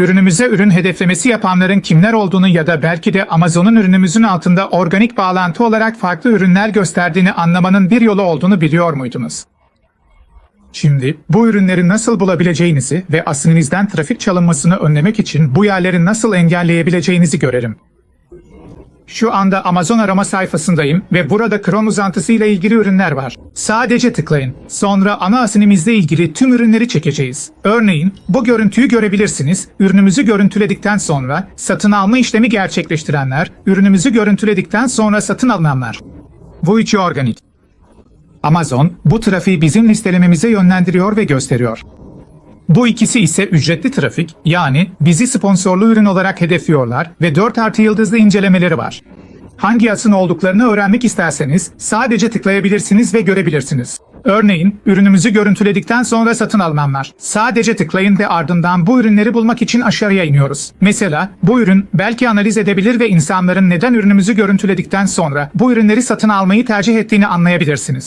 ürünümüze ürün hedeflemesi yapanların kimler olduğunu ya da belki de Amazon'un ürünümüzün altında organik bağlantı olarak farklı ürünler gösterdiğini anlamanın bir yolu olduğunu biliyor muydunuz? Şimdi bu ürünleri nasıl bulabileceğinizi ve aslinizden trafik çalınmasını önlemek için bu yerleri nasıl engelleyebileceğinizi görelim. Şu anda Amazon arama sayfasındayım ve burada Chrome uzantısı ile ilgili ürünler var. Sadece tıklayın. Sonra ana asinimizle ilgili tüm ürünleri çekeceğiz. Örneğin bu görüntüyü görebilirsiniz. Ürünümüzü görüntüledikten sonra satın alma işlemi gerçekleştirenler, ürünümüzü görüntüledikten sonra satın alınanlar. Bu üçü organik. Amazon bu trafiği bizim listelememize yönlendiriyor ve gösteriyor. Bu ikisi ise ücretli trafik yani bizi sponsorlu ürün olarak hedefliyorlar ve 4 artı yıldızlı incelemeleri var. Hangi yasın olduklarını öğrenmek isterseniz sadece tıklayabilirsiniz ve görebilirsiniz. Örneğin ürünümüzü görüntüledikten sonra satın alınanlar. Sadece tıklayın ve ardından bu ürünleri bulmak için aşağıya iniyoruz. Mesela bu ürün belki analiz edebilir ve insanların neden ürünümüzü görüntüledikten sonra bu ürünleri satın almayı tercih ettiğini anlayabilirsiniz.